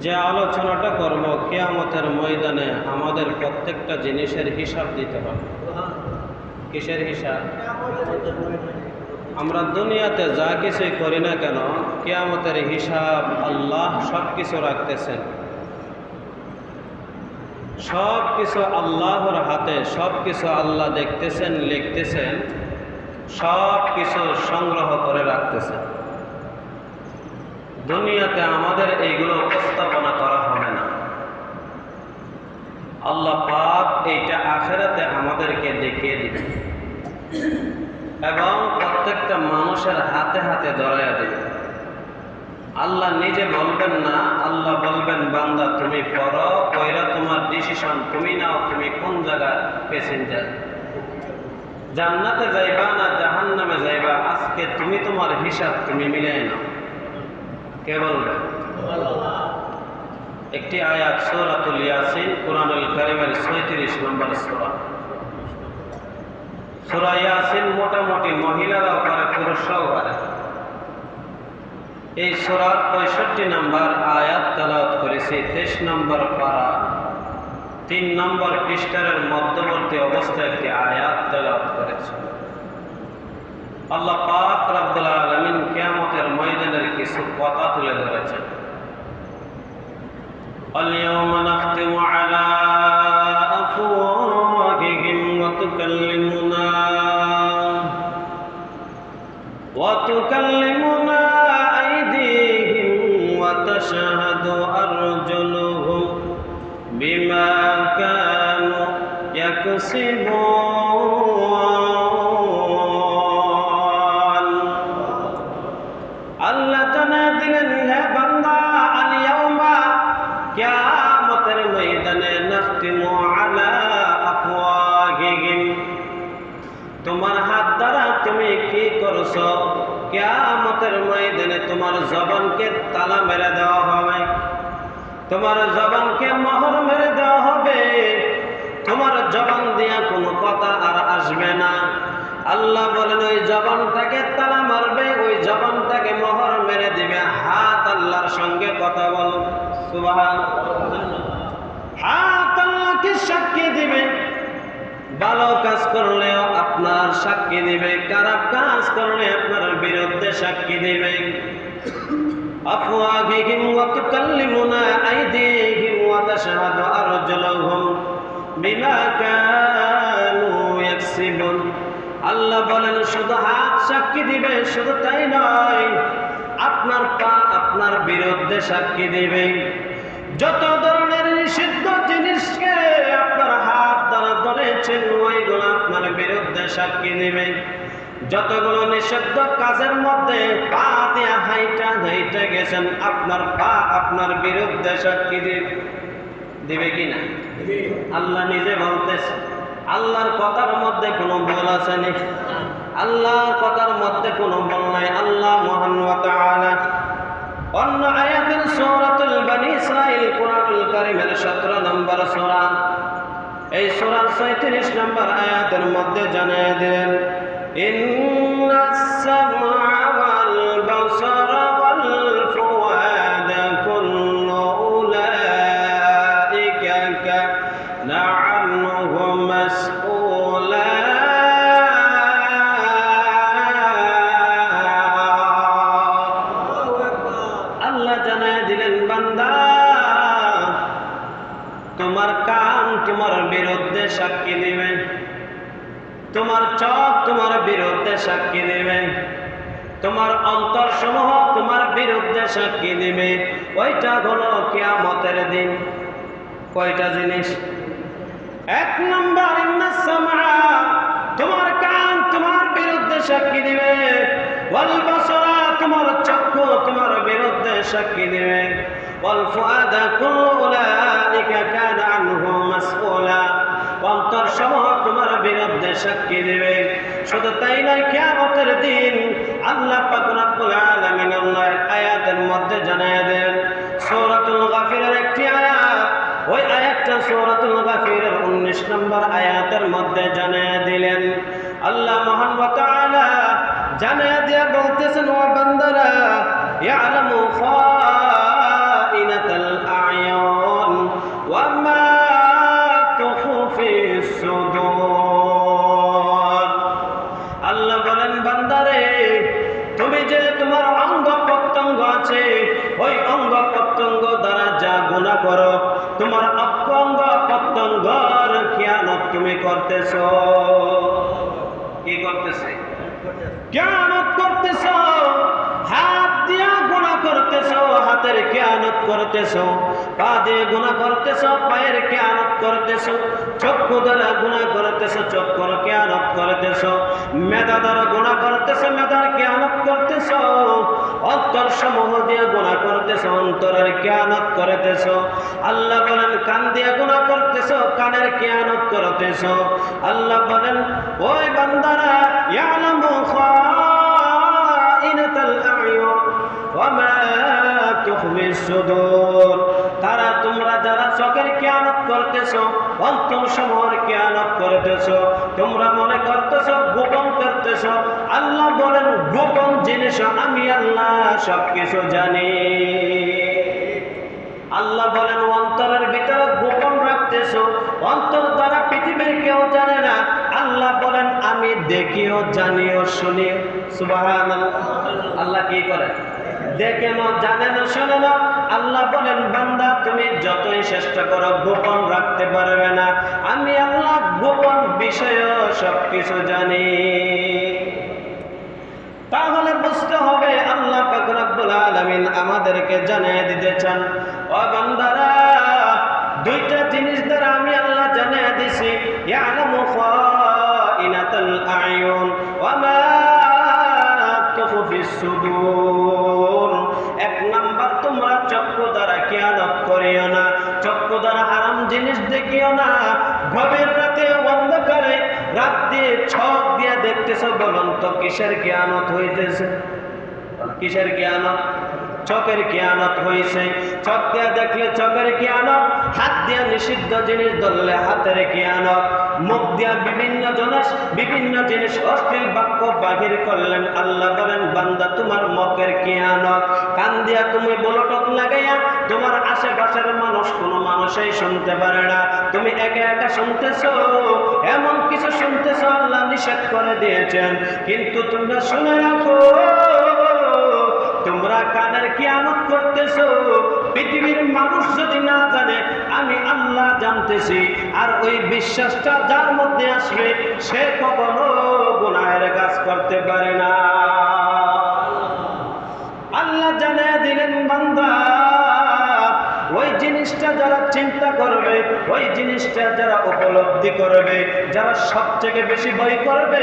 যে আলোচনাটা করব, কেয়ামতের ময়দানে আমাদের প্রত্যেকটা জিনিসের হিসাব দিতে হবে। কিসের হিসাব? আমরা দুনিয়াতে যা কিছুই করি না কেন, কেয়ামতের হিসাব আল্লাহ সব কিছু রাখতেছেন। সব কিছু আল্লাহর হাতে সব কিছু আল্লাহ দেখতেছেন, লিখতেছেন সব কিছু সংগ্রহ করে রাখতেছেন। দুনিয়াতে আমাদের এইগুলো উপস্থাপনা করা হবে না। আল্লাহ পাক এইটা আখেরাতে আমাদেরকে দেখিয়ে দিবে এবং প্রত্যেকটা মানুষের হাতে হাতে ধরাইয়া দেবে আল্লাহ নিজে বলবেন না, আল্লাহ বলবেন, বান্দা, তুমি পড়ো কইরা তোমার ডিসিশন তুমি নাও, তুমি কোন জায়গায় প্যাসেঞ্জার জান্নাতে যাইবা না জাহান নামে যাইবা? আজকে তুমি তোমার হিসাব তুমি মিলাই নাও। কে বলবে? একটি আয়াত সৌরাতুল ইয়াসিন, কোরআনুল কারিমের ছয়ত্রিশ নম্বর সোরা। সোরা ইয়াসিন মোটামুটি মহিলারাও পারে, পুরুষরাও পারে। এই সোরার পঁয়ষট্টি নম্বর আয়াত তালাত করেছি, তেইশ নম্বর পারা। তিন নম্বর পৃষ্ঠারের মধ্যবর্তী অবস্থায় একটি আয়াত তেলাত করেছে। আল্লাহ পাক রাব্বুল আলামিন কিয়ামতের ময়দানের কিছু কথা তুলে ধরেছেন اليوم نختم على أفواههم وتكلمنا وتكلمنا أيديهم وتشهد أرجلهم بما كانوا يكسبون তোমার জবানকে মহর মেরে দেওয়া হবে। তোমার জবান দিয়া কোনো কথা আর আসবে না। আল্লাহ বলেন, ওই জবানটাকে তালা মারবে, ওই জবানটাকে মহর মেরে দিবে। হাত আল্লাহর সঙ্গে কথা বল। হাত আল্লাহকে সাক্ষী দিবে। ভালো কাজ করলেও আপনার সাক্ষী দিবে। খারাপ কাজ করলে আপনার বিরুদ্ধে সাক্ষী দিবে। أفواههم وتكلمنا أيديهم وتشهد أرجلهم بما كانوا يكسبون আল্লাহ বলেন শুধু হাত সাক্ষী দিবে শুধু তাই নয় আপনার পা আপনার বিরুদ্ধে সাক্ষী দিবে যত ধরনের নিষিদ্ধ জিনিসকে আপনার হাত দ্বারা ধরেছেন ওইগুলো আপনার বিরুদ্ধে সাক্ষী দিবে যতগুলো নিষিদ্ধ কাজের মধ্যে পা দিয়া হাইটা হাইটা গেছেন, আপনার পা আপনার বিরুদ্ধে সাক্ষী দিবে কিনা? আল্লাহ নিজে বলতেছে, আল্লাহর কথার মধ্যে কোনো ভুল আছে নি? আল্লাহর কথার মধ্যে কোনো ভুল নাই। আল্লাহ মহান অন্য আয়াতের সূরাতুল বনি ইসরাইল কোরআনুল কারীমের 17 নম্বর সূরা। এই সূরার 37 নম্বর আয়াতের মধ্যে জানিয়ে দিলেন إن السمع বিরুদ্ধে সাক্ষী দেবে। তোমার অন্তর সমূহ তোমার বিরুদ্ধে সাক্ষী দেবে। ওইটা হলো কেয়ামতের দিন। কয়টা জিনিস? এক নম্বর তোমার কান তোমার বিরুদ্ধে সাক্ষী দিবে। তোমার চক্ষু তোমার বিরুদ্ধে সাক্ষী দিবে। অন্তর সমূহ তোমার বিরুদ্ধে সাক্ষী দিবে। শুধু তাই নয়, কিয়ামতের দিন আল্লাহ পাক রব্বুল আয়াতের মধ্যে জানায় দেন, সূরাতুল গাফিরের একটি আয়াত। ওই আয়াতটা সূরাতুল গাফিরের 19 নম্বর আয়াতের মধ্যে জানায় দিলেন। আল্লাহ মহান ওয়া তাআলা দিয়া বলতেছেন, ও বান্দারা, ইয়ালামু খাইনাতাল করতেছ পা দিয়ে গুণা করতেছ, পায়ের জ্ঞানত করতেছ, চক্ষু দ্বারা গুণা করতেছ, চক্ষুর জ্ঞানত করতেছ মেধা দ্বারা গুণা করতেছ, মেধার জ্ঞানত করতেছ অন্তর সমূহ দিয়ে গুণা করতেছ, অন্তরের জ্ঞানত করতেছ। আল্লাহ বলেন, কান দিয়ে গুণা করতেছ, কানের জ্ঞানত করতেছ। আল্লাহ বলেন, ওই বান্দারা ইয়ালামু খাইনাতাল তারা তোমরা যারা চোখের কিয়ানত করতেছো অন্তর সমূহের কিয়ানত করতেছো, তোমরা মনে করতেছো, গোপন করতেছো, আল্লাহ বলেন, গোপন জিনিস আমি আল্লাহ সবকিছু জানি। আল্লাহ বলেন, অন্তরের ভিতরে গোপন রাখতেছো, অন্তর দ্বারা পৃথিবীর কেউ জানে না। আল্লাহ বলেন, আমি দেখিও, জানিও, শুনিও। সুবাহান আল্লাহ কি করে? দেখে না জানে না, শোনে না। আল্লাহ বলেন, বান্দা, তুমি যতই চেষ্টা করো, গোপন রাখতে পারবে না। আমি আল্লাহ গোপন বিষয় সবকিছু জানি। তাহলে বুঝতে হবে, আল্লাহ পাক রব্বুল আলামিন আমাদেরকে জানিয়ে দিতে চান ও বান্দারা, দুইটা জিনিস দ্বারা আমি আল্লাহ জানিয়ে দিছি। ইয়ালামু আয়ুন ওয়া মা সুদূর। না। গভীর রাতে রাত দিয়ে ছক দেখতেছো কিসের জ্ঞানত হইতেছে? কিসের জ্ঞানত জ্ঞানত হয়েছে চোখ দিয়ে দেখলে চোখের জ্ঞানত হাত দিয়ে নিষিদ্ধ জিনিস ধরলে হাতের জ্ঞানত মুখ দিয়া বিভিন্ন জনস বিভিন্ন জিনিস অশ্লীল বাক্য বাহির করলেন। আল্লাহ বলেন, বান্দা, তোমার মকের জ্ঞানত কান দিয়া তুমি বলটক মানুষই শুনতে পারে না। তুমি একা একা শুনতেছো? এমন কিছু শুনতেছো? আল্লাহ নিষেধ করে দিয়েছেন। কিন্তু তোমরা শুনে রাখো, তোমরা কানের কিয়ামত করতেছো? পৃথিবীর মানুষ যদি না জানে, আমি আল্লাহ জানতেছি। আর ওই বিশ্বাসটা যার মধ্যে আসবে, সে কখনো গুনাহের কাজ করতে পারে না। আল্লাহ জানে দিলেন, বান্দা জিনিসটা যারা চিন্তা করবে, ওই জিনিসটা যারা উপলব্ধি করবে, যারা সবথেকে বেশি ভয় করবে,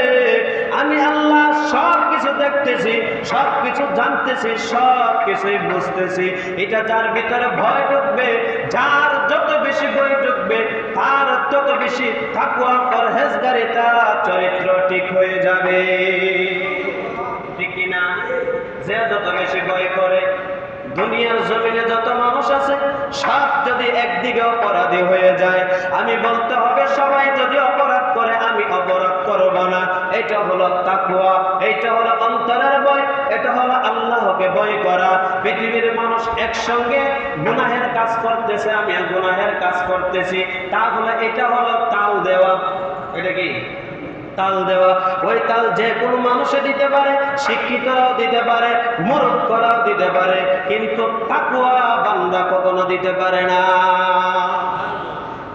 আমি আল্লাহ সব কিছু দেখতেছি সব কিছু জানতেছি সব কিছুই বুঝতেছি। এটা যার ভিতরে ভয় ঢুকবে, যার যত বেশি ভয় ঢুকবে, তার তত বেশি থাকুয়া পরহেজগারি তার চরিত্র ঠিক হয়ে যাবে। ঠিক কিনা? যে যত বেশি ভয় করে দুনিয়ার জমিনে যত মানুষ আছে, সব যদি একদিকে অপরাধী হয়ে যায়, আমি বলতে হবে সবাই যদি অপরাধ করে, আমি অপরাধ করব না। এটা হলো তাকুয়া এটা হলো অন্তরের বয় এটা হলো আল্লাহকে বয় করা। পৃথিবীর মানুষ একসঙ্গে গুনাহের কাজ করতেছে আমি গুনাহের কাজ করতেছি। তাহলে এটা হলো তাও দেওয়া। এটা কি? তাল দেওয়া, ওই তাল যে কোনো মানুষে দিতে পারে, শিক্ষিতরাও দিতে পারে, মূর্খরাও দিতে পারে, কিন্তু তাকুয়া বান্দা কখনো দিতে পারে না।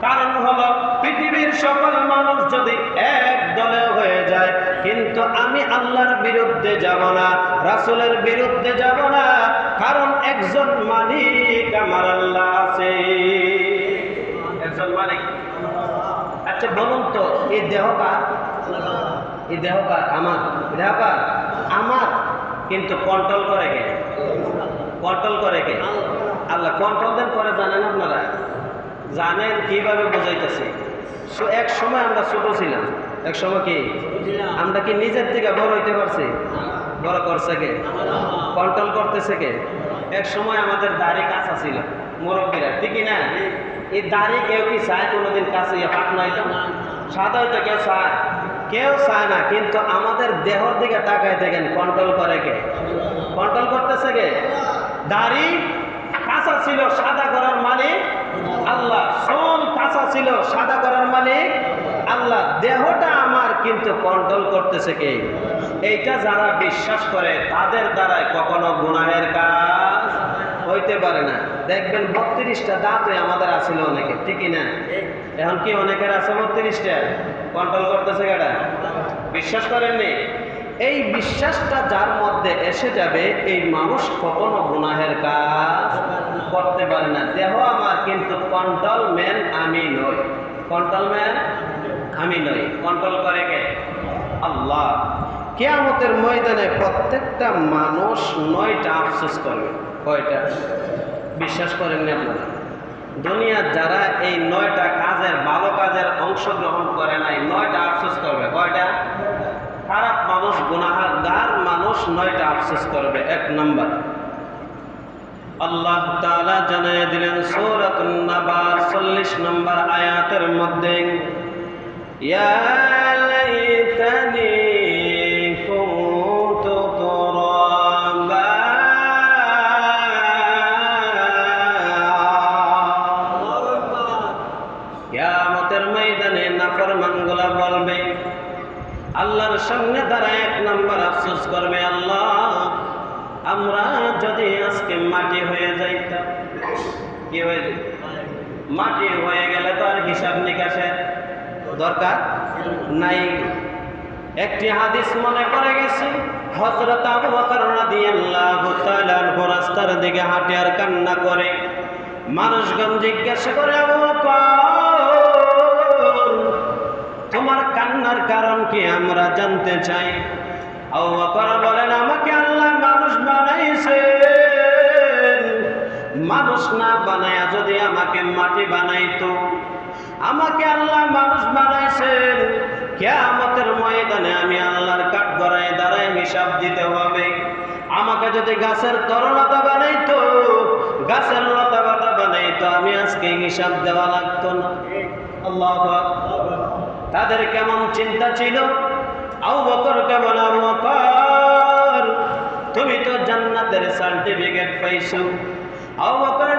কারণ হলো, পৃথিবীর সকল মানুষ যদি এক দলে হয়ে যায়, কিন্তু আমি আল্লাহর বিরুদ্ধে যাব না, রাসুলের বিরুদ্ধে যাব না, কারণ একজন মালিক আমার আল্লাহ আছে। একজন মালিক? আচ্ছা বলুন তো, এই দেহ কার? এই দেহ কার আমার দেহ কার আমার, কিন্তু কন্ট্রোল করে কে? কন্ট্রোল করে কে? আল্লাহ কন্ট্রোল দেন করে জানেন আপনারা। জানেন কীভাবে বোঝাইতেছি। এক সময় আমরা ছোট ছিলাম। এক সময় কি? আমরা কি নিজের থেকে বড় হইতে পারছি? বড় করছে কে? কন্ট্রোল করতেছে কে? এক সময় আমাদের দাড়ি কাঁচা ছিল, মুরব্বীরা। ঠিকই না? এই দাড়ি কেউ কি চায়? কোনোদিন কাছে ইয়ে পাকনা হইতো সাদা হইতো কেউ চায়? কেউ চায় না, কিন্তু আমাদের দেহর দিকে তাকায় দেখেন কন্ট্রোল করে কে? কন্ট্রোল করতেছে কে? দাড়ি কাঁচা ছিল, সাদা করার মালিক আল্লাহ। সোল কাঁচা ছিল, সাদা করার মালিক আল্লাহ। দেহটা আমার, কিন্তু কন্ট্রোল করতেছে কে? এইটা যারা বিশ্বাস করে, তাদের দ্বারাই কখনো গুনাহের কাজ হইতে পারে না। দেখবেন বত্রিশটা দাঁতই আমাদের আছিল অনেকে ঠিকই না এখন কি অনেকের আছে বত্রিশটা? কন্ট্রোল করতেছে কেটা বিশ্বাস করেননি? এই বিশ্বাসটা যার মধ্যে এসে যাবে, এই মানুষ কখনো গুনাহের কাজ করতে পারে না। দেহ আমার কিন্তু কন্ট্রোল ম্যান আমি নই। কন্ট্রোল ম্যান আমি নই। কন্ট্রোল করে কে? আল্লাহ। কেয়ামতের ময়দানে প্রত্যেকটা মানুষ নয়টা আফসোস করবে। কয়টা? বিশ্বাস করেননি আপনারা? দুনিয়ার যারা এই নয়টা অংশগ্রহণ করে নাই, নয়টা আফসোস করবে, কয়টা? খারাপ মানুষ গুনাহার মানুষ নয়টা আফসোস করবে, এক নম্বর। আল্লাহ তালা জানিয়ে দিলেন, সূরাতুন নাবার 40 নম্বর আয়াতের মধ্যে, ইয়া লাইতানি কি হয়ে মাটি হয়ে গেলে তো আর হিসাব নিকাশের দরকার নাই। একটি হাদিস মনে করে গেছে আনহু রাস্তার দিকে হাঁটে আর কান্না করে। মানুষগণ জিজ্ঞাসা করে তোমার কান্নার কারণ কি আমরা জানতে চাই? আবু বলেন, আমাকে আল্লাহ মানুষ বানাইছেন মানুষ না বানায়া যদি আমাকে মাটি বানাইতো, আমাকে আল্লাহ মানুষ বানাইছেন, কেয়ামতের ময়দানে আমি আল্লাহর কাঠ গড়ায় দাঁড়ায় হিসাব দিতে হবে। আমাকে যদি গাছের তরলতা বানাইতো, গাছের লতা পাতা বানাইতো, আমি আজকে হিসাব দেওয়া লাগতো না। আল্লাহ তাদের কেমন চিন্তা ছিল? আউ বকর কেমন আবু তুমি তো জান্নাতের সার্টিফিকেট পাইছো।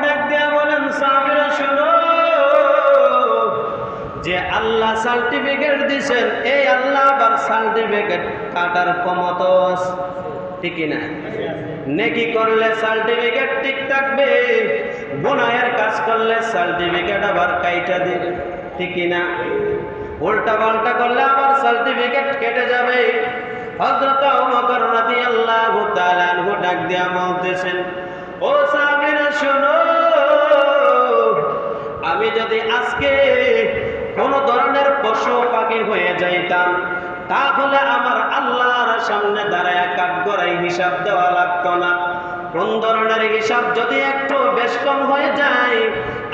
ডাক বলেন যে আল্লাহ সার্টিফিকেট দিছেন আল্লাহ সার্টিফিকেট কাটার নেকি করলে সার্টিফিকেট ঠিক থাকবে কাজ করলে সার্টিফিকেট আবার কাইটা না উল্টা করলে সার্টিফিকেট কেটে যাবে। ডাক দিয়া বলতেছেন, ও সাহাবীরা শোনো, আমি যদি আজকে কোন ধরনের পশু পাখি হয়ে যাইতাম, তাহলে আমার আল্লাহর সামনে দাঁড়ায় হিসাব দেওয়া না। কোন ধরনের হিসাব যদি একটু বেশ কম হয়ে যায়,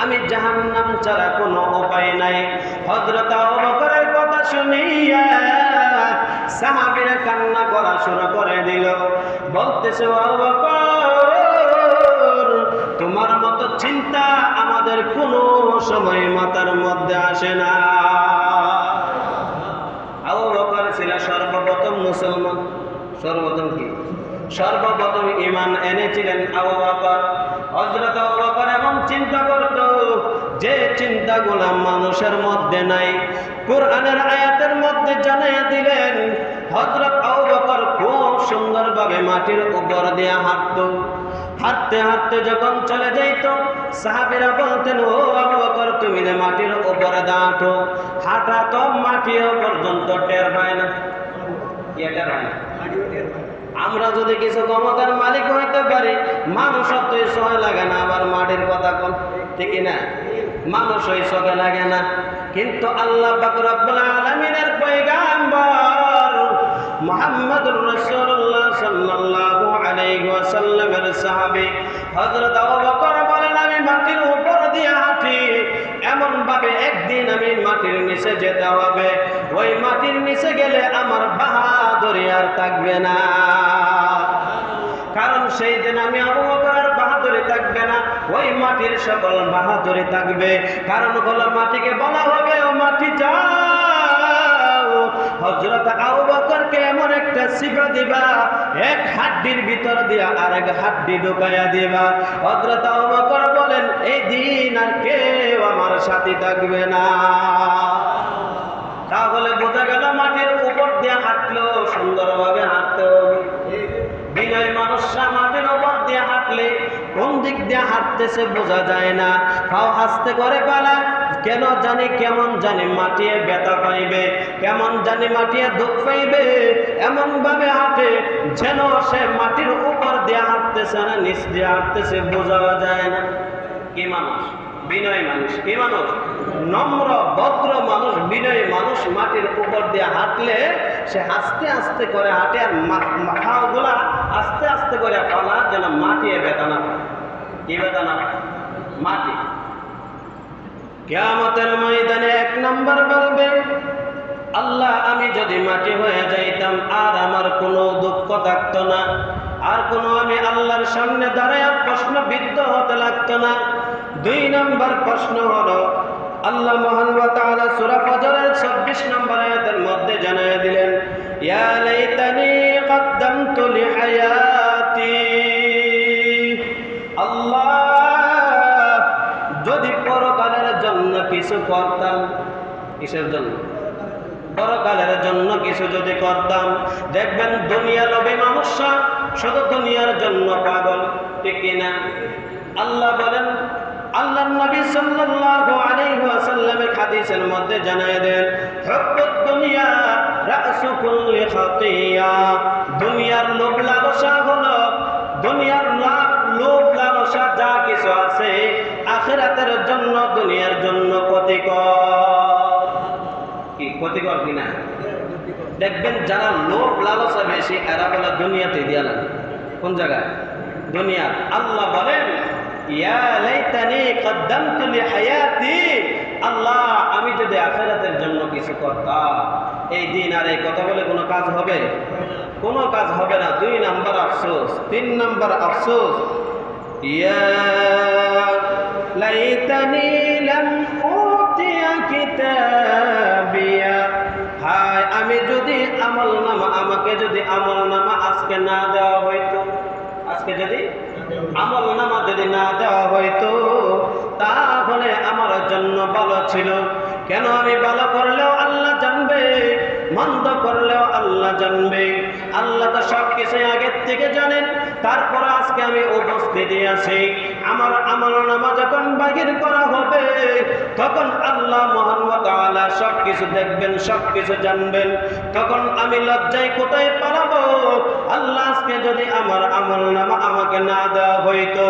আমি জাহান্নাম ছাড়া কোনো উপায় নাই। হযরত আবু বকরের কথা শুনিয়া সাহাবীরা কান্না করা শুরু করে দিল। বলতেছে আবু বকর তোমার মতো চিন্তা আমাদের কোনো সময় মাথার মধ্যে আসে না। ছিল সর্বপ্রথম মুসলমান। সর্বপ্রথম সর্বপ্রথম ইমান এনেছিলেন চিন্তা মানুষের মধ্যে নাই। কোরআনের আয়াতের মধ্যে জানাইয়া দিলেন হজরত আবু বকর খুব সুন্দরভাবে মাটির উপর দিয়ে হাঁটতো। হাঁটতে হাঁটতে যখন চলে যাইত, সাহাবীরা বলতেন, ও আবু বকর, তুমি যে মাটির উপরে দাঁটো হাঁটা তো মাটিও পর্যন্ত টের হয় না। আমরা যদি কিছু ক্ষমতার মালিক হইতে পারি, মানুষ তো সময় লাগে না, আবার মাটির কথা কোন, ঠিক না? মানুষ ওই চোখে লাগে না। কিন্তু আল্লাহ পাক রব্বুল আলামিনের পয়গাম্বর মুহাম্মদুর রাসূলুল্লাহ সাল্লাল্লাহু আলাইহি ওয়াসাল্লামের সাহাবী হযরত আবু বকর বলেন, আমি মাটির উপর দিয়ে হাঁটি। এমন ভাবে একদিন আমি মাটির নিচে যেতে হবে। ওই মাটির নিচে গেলে আমার বাহাদুরি আর থাকবে না। কারণ সেই দিন আমি আবু বকরের বাহাদুরি থাকবে না। ওই মাটির সকল বাহাদুরি থাকবে। কারণ হলো মাটিকে বলা হবে, ও মাটি যাও হজরত আবু বকরকে এমন একটা সিফা দিবা, এক হাড্ডির ভিতর দিয়া আরেক হাড্ডি ঢুকাইয়া দিবা। হজরত আবু বকর বলেন, এই দিন আর কেউ আমার সাথে থাকবে না। তাহলে বোঝা গেল মাটির উপর দিয়ে হাঁটলেও সুন্দরভাবে হাঁটতে হবে। বিনয় মানুষরা মাটির উপর দিয়ে হাঁটলে কোন দিক দিয়ে হাঁটতেছে বোঝা যায় না। খাও আস্তে করে পালা কেন জানি, কেমন জানি মাটিয়ে ব্যথা পাইবে, কেমন জানি মাটিয়ে দুঃখ পাইবে এমন ভাবে হাঁটে যেন সে মাটির উপর দিয়ে হাঁটতেছে না, নিচ দিয়ে হাঁটতেছে, বোঝা যায় না। কি মানুষ? বিনয় মানুষ। কি মানুষ? নম্র, ভদ্র মানুষ, বিনয় মানুষ মাটির উপর দিয়ে হাঁটলে সে আস্তে আস্তে করে হাঁটে আর মাথাগুলা আস্তে আস্তে করে ফলা যেন মাটি বেদানা কি বেদানা? মাটি। কেয়ামতের ময়দানে এক নম্বর বলবে, আল্লাহ, আমি যদি মাটি হয়ে যাইতাম, আর আমার কোনো দুঃখ থাকতো না, আর কোনো আমি আল্লাহর সামনে দাঁড়ায় প্রশ্নবিদ্ধ হতে লাগতো না। দুই নম্বর প্রশ্ন হলো, আল্লাহ মহান ওয়া তাআলা ফজরের 26 নম্বর আয়াতের মধ্যে জানায় দিলেন, ইয়া লাইতানি কদ্দামতু লিহায়াতি কিছু করতাম কিসের জন্য? পরকালের জন্য কিছু যদি করতাম। দেখবেন দুনিয়া লোভী মানুষরা শুধু দুনিয়ার জন্য পাগল, ঠিক না? আল্লাহ বলেন আল্লাহ নবী সাল্লাল্লাহু আলাইহি ওয়াসাল্লামের হাদিসের মধ্যে জানায় দেন হুব্বুদ দুনিয়া রাসু কুল্লি খাতিয়া। দুনিয়ার লোভ লালসা হলো, দুনিয়ার লাভ লোভ লালসা যা কিছু আছে, আখিরাতের জন্য দুনিয়ার ক্ষতিকর। কি ক্ষতিকর কিনা দেখবেন যারা লোভ লালসা বেশি এরা বলে দুনিয়াতে দিয়া লাগে। কোন জায়গায়? দুনিয়া আল্লাহ বলেন আল্লাহ আমি যদি আখিরাতের জন্য কিছু করতাম এই দিন আর এই কথা বলে কোনো কাজ হবে? কোনো কাজ হবে না। দুই নাম্বার আফসোস তিন নাম্বার আফসোস ইয়া লাইতানি আমাকে যদি আমল নামা আজকে না দেওয়া হইতো, আজকে যদি আমল নামা যদি না দেওয়া হইতো, তাহলে আমার জন্য ভালো ছিল। কেন আমি ভালো করলেও আল্লাহ জানবে? মন্দ করলেও আল্লাহ জানবে। আল্লাহ তো সব কিছু আগের থেকে জানেন। তারপর আজকে আমি উপস্থিতি আছি। আমার আমল নামা যখন বাহির করা হবে, তখন আল্লাহ মহান তাআলা সব কিছু দেখবেন সব কিছু জানবেন। তখন আমি লজ্জায় কোথায় পালাবো? আল্লাহ আজকে যদি আমার আমল নামা আমাকে না দেওয়া হইতো,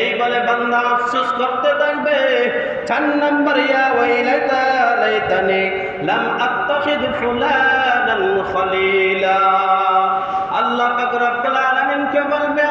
এই বলে বান্দা আফসোস করতে থাকবে, চার নম্বর ইয়া ওয়াইলাতা লাইতানি লাম আত্তাখিদ ফুলানান খলিলা আল্লাহ পাক রব্বুল আলামিন কে বলবে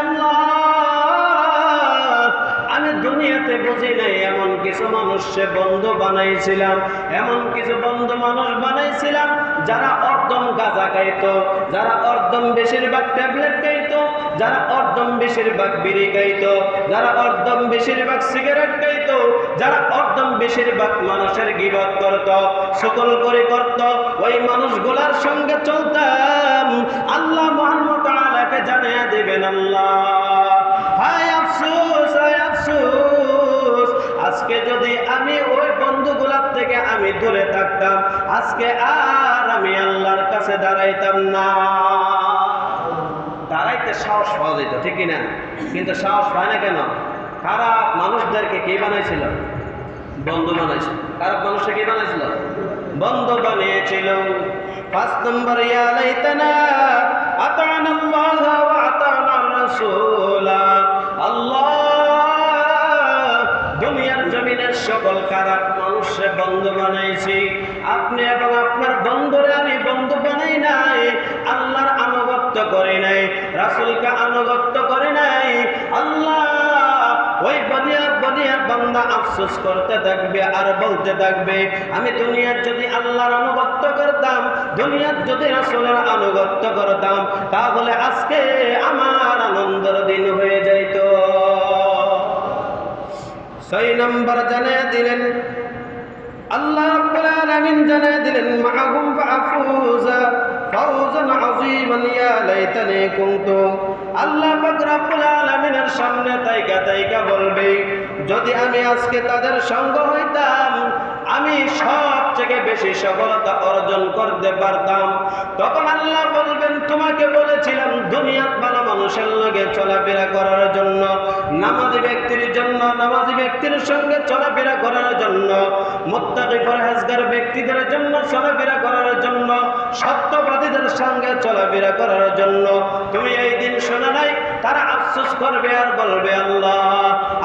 দুনিয়াতে বুঝি নাই, এমন কিছু মানুষকে বন্ধু বানাইছিলাম, এমন কিছু বন্ধু মানুষ বানাইছিলাম, যারা অর্ধম গাঁজা খাইতো, যারা অর্ধম বেশিরভাগ ট্যাবলেট খাইতো, যারা অর্ধম বেশিরভাগ বিড়ি খাইতো, যারা অর্ধম বেশিরভাগ সিগারেট খাইতো, যারা অর্ধম বেশিরভাগ মানুষের গিবত করত সকল করে করত, ওই মানুষগুলার সঙ্গে চলতাম। আল্লাহ মোহাম্মদ আলাকে জানিয়ে দেবেন আল্লাহ। হায় আফসোস হায় আফসোস। আজকে যদি আমি ওই বন্ধুগুলার থেকে আমি দূরে থাকতাম, আজকে আর আমি আল্লাহর কাছে দাঁড়াইতাম না। দাঁড়াইতে সাহস পাওয়া যেত, ঠিক না কিন্তু সাহস পায় না কেন? খারাপ মানুষদেরকে কে বানাইছিল? বন্ধু বানাইছিল। খারাপ মানুষকে কে বানাইছিল? বন্ধু বানিয়েছিল। পাঁচ নম্বর, ইয়া লাইতানা, আতানা আল্লাহ ওয়া আতানা রাসূলা। সকল খারাপ মানুষে বন্ধু বানাইছি। আপনি এবং আপনার বন্ধুরে আমি বন্ধু বানাই নাই, আল্লাহর করি নাই, রাসূলকে আনুগত্য করি নাই। আল্লাহ, ওই বদিয়ার বদিয়ার বান্দা আফসোস করতে থাকবে আর বলতে থাকবে, আমি দুনিয়ার যদি আল্লাহর আনুগত্য করতাম, দুনিয়ার যদি রাসূলের আনুগত্য করতাম, তাহলে আজকে আমার আনন্দের দিন হয়ে যাইত। ছয় নম্বর জানা দিলেন, আল্লাহ রাব্বুল জানিয়ে দিলেন আল্লাহ সামনে তাইকা তাইকা বলবে, যদি আমি আজকে তাদের সঙ্গ হইতাম আমি সব থেকে বেশি সফলতা অর্জন করতে পারতাম। তখন আল্লাহ বলবেন, তোমাকে বলেছিলাম দুনিয়াত ভালো মানুষের লগে চলাফেরা করার জন্য, নামাজি ব্যক্তির জন্য, নামাজি ব্যক্তির সঙ্গে চলাফেরা করার জন্য, মোত্তাকি পরহেজগার ব্যক্তিদের জন্য চলাফেরা করার জন্য, সত্যবাদীদের সঙ্গে চলাফেরা করার জন্য। তুমি এই দিন শোনা নাই, তারা আফসোস করবে আর বলবে, আল্লাহ,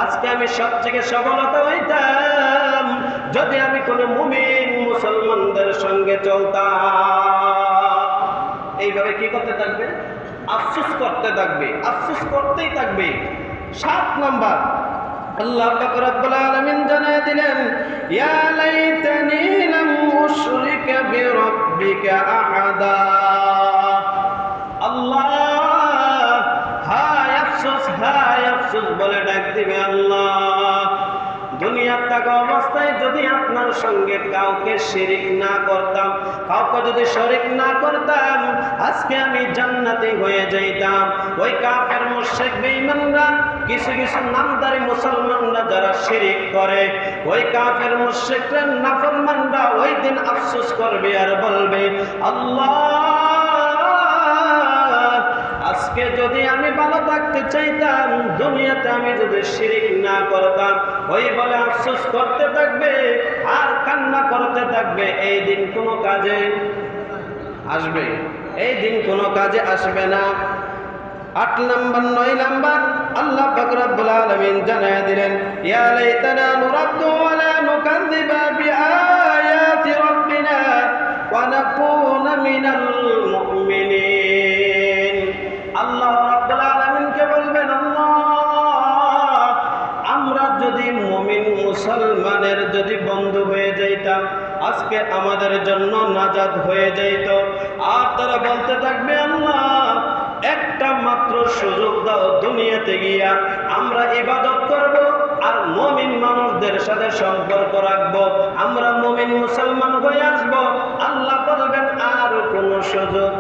আজকে আমি সব থেকে সফলতা হইতাম। যদি আমি কোনো মুমিন মুসলমানদের সঙ্গে চলতাম, এইভাবে কি করতে থাকবে? আফসুস করতে থাকবে, আফসুস করতেই থাকবে। সাত নম্বর, আল্লাহ রব্বুল আলামিন জানিয়ে দিলেন, ইয়া লাইতানি লাম উশরিকা বিরাব্বিকা আহাদা। সঙ্গে কাউকে শিরিক না করতাম, কাউকে যদি শরিক না করতাম, আজকে আমি জান্নাতি হয়ে যাইতাম। ওই কাফের মুশরিক বেঈমানরা, কিছু কিছু নামদারি মুসলমানরা যারা শিরিক করে, ওই কাফের মুশরিকরা নাফরমানরা ওই দিন আফসোস করবে আর বলবে, আল্লাহ আজকে যদি আমি ভালো থাকতে চাইতাম, দুনিয়াতে আমি যদি শিরিক না করতাম, ওই বলে আফসোস করতে থাকবে আর কান্না করতে থাকবে, এই দিন কোনো কাজে আসবে, এই দিন কোনো কাজে আসবে না। আট নাম্বার, নয় নাম্বার, আল্লাহ পাক রব্বুল আলামিন জানায় দিলেন, ইয়া লাইতানা নুরাদ্দু ওয়া লা নুকাযযিবা বিআয়াতি রাব্বিনা মিনাল মুমিনিন। মুসলমানের যদি বন্ধু হয়ে যাইতাম, আজকে আমাদের জন্য নাজাদ হয়ে যাইত। আর তারা বলতে থাকবে, আল্লাহ, একটা মাত্র সুযোগ দাও দুনিয়াতে গিয়া, আমরা ইবাদত করব আর মমিন মানুষদের সাথে সম্পর্ক রাখব। আমরা মমিন মুসলমান হয়ে আসব। আল্লাহ বলবেন, আর কোনো সুযোগ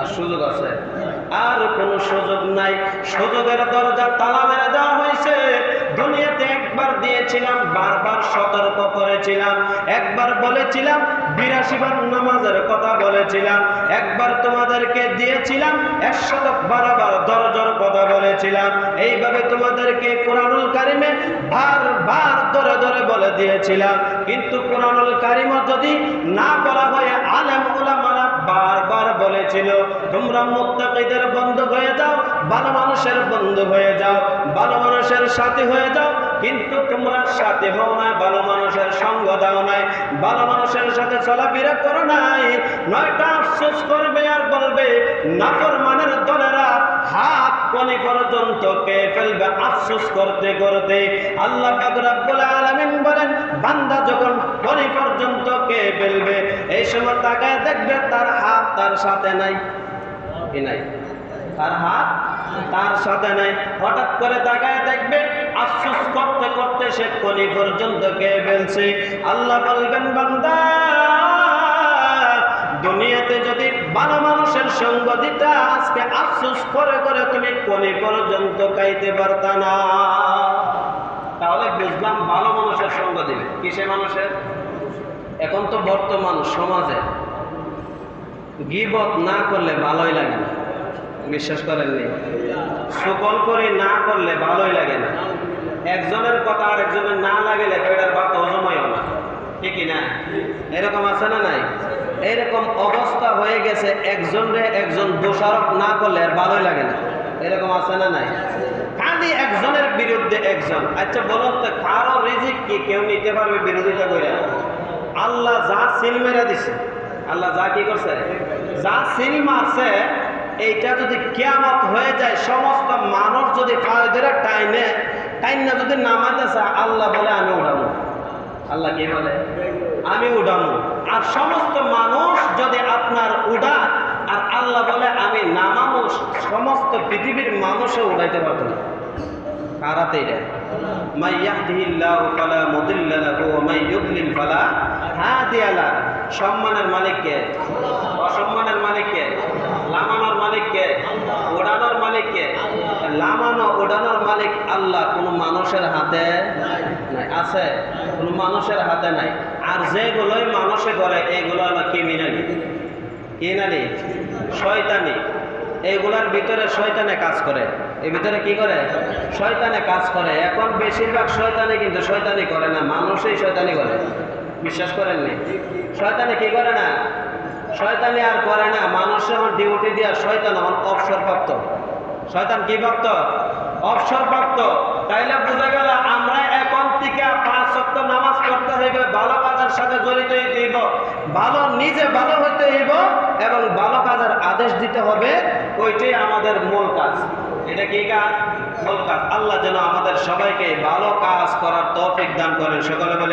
আর সুযোগ আছে? আর কোনো সুযোগ নাই। সুযোগের দরজা তালা মেরে দেওয়া হয়েছে দুনিয়াতে একবার দিয়েছিলাম বারবার সতর্ক করেছিলাম একবার বলেছিলাম, বিরাশি বার নামাজের কথা বলেছিলাম, একবার তোমাদেরকে দিয়েছিলাম, একশত বারবার দরজর কথা বলেছিলাম। এইভাবে তোমাদেরকে কোরআনুল কারিমে বারবার ধরে ধরে বলে দিয়েছিলাম। কিন্তু কোরআনুল কারিমা যদি না বলা হয়, আলেম ওলামারা বারবার বলেছিল, তোমরা মুত্তাকিদের বন্ধু হয়ে যাও, ভালো মানুষের বন্ধু হয়ে যাও, ভালো মানুষের সাথী হয়ে যাও কিন্তু তোমরা সাথে হও না, ভালো মানুষের সঙ্গ দাও নাই ভালো মানুষের সাথে চলাফেরা করো নাই নয়টা আফসোস করবে আর বলবে নাফর মানের দলেরা হাত কনি পর্যন্ত কে ফেলবে আফসোস করতে করতে। আল্লাহ রব্বুল আলামিন বলেন, বান্দা যখন কনি পর্যন্ত কে ফেলবে, এই সময় তাকায় দেখবে তার হাত তার সাথে নাই। নাই? তার হাত তার সাথে নাই। হঠাৎ করে তাকায় দেখবে আফসোস করতে করতে সে কনি পর্যন্ত কে ফেলছে। আল্লাহ বলবেন, বান্দা, দুনিয়াতে যদি ভালো মানুষের সঙ্গ দিতা আজকে আফসোস করে করে তুমি কনি পর্যন্ত খাইতে পারতা না। তাহলে বুঝলাম ভালো মানুষের সঙ্গ দিবে। কিসে মানুষের? এখন তো বর্তমান সমাজে গিবত না করলে ভালোই লাগে বিশ্বাস করেননি? সুকল করে না করলে ভালোই লাগে না। একজনের কথা আর একজনের না লাগলে এটার বাত হজময়ও না। না? এরকম আছে না নাই? এরকম অবস্থা হয়ে গেছে একজনরে একজন দোষারোপ না করলে আর ভালোই লাগে না। এরকম আছে না নাই? খালি একজনের বিরুদ্ধে একজন। আচ্ছা বলুন তো, কারও রিজিক কি? কেউ নিতে পারবে বিরোধিতা করে? আল্লাহ যা সিল মেরে দিছে, আল্লাহ যা কি করছে? যা সিল মারছে এইটা যদি কেয়ামত হয়ে যায়, সমস্ত মানুষ যদি ফায়দের টাইনে টাইনা যদি নামাতে নামাইতেছে আল্লাহ বলে, আমি উঠাবো আল্লাহ কি বলে? আমি উঠাবো আর সমস্ত মানুষ যদি আপনার উঠা আর আল্লাহ বলে, আমি নামাবো, সমস্ত পৃথিবীর মানুষও উঠাইতে পারতো না। সম্মানের মালিক কে অসম্মানের মালিক কে লামানোর মালিক কে? ওড়ানোর মালিক কে? লামানো, ওড়ানোর মালিক আল্লাহ, কোনো মানুষের হাতে নাই। আছে? কোনো মানুষের হাতে নাই। আর যেগুলোই মানুষে করে এইগুলো হলো ক্রিমিনালি ক্রিমিনালি শয়তানি। এইগুলার ভিতরে শয়তানে কাজ করে। এর ভিতরে কি করে? শয়তানে কাজ করে। এখন বেশিরভাগ শয়তানি কিন্তু শয়তানি করে না, মানুষই শয়তানি করে। বিশ্বাস করেননি? শয়তানে কি করে না? শয়তানি আর করে না মানুষ এখন ডিউটি দিয়া শয়তান এখন অবসরপ্রাপ্ত। শয়তান কি ভক্ত? অবসরপ্রাপ্ত। তাইলে বোঝা গেল আমরা এখন থেকে পাঁচ সপ্ত নামাজ পড়তে হইবে, ভালো কাজের সাথে জড়িত হইতে হইব, ভালো নিজে ভালো হইতে হইব এবং ভালো কাজের আদেশ দিতে হবে, ওইটাই আমাদের মূল কাজ। এটা কি কাজ? মূল কাজ। আল্লাহ যেন আমাদের সবাইকে ভালো কাজ করার তৌফিক দান করেন। সকলে বলে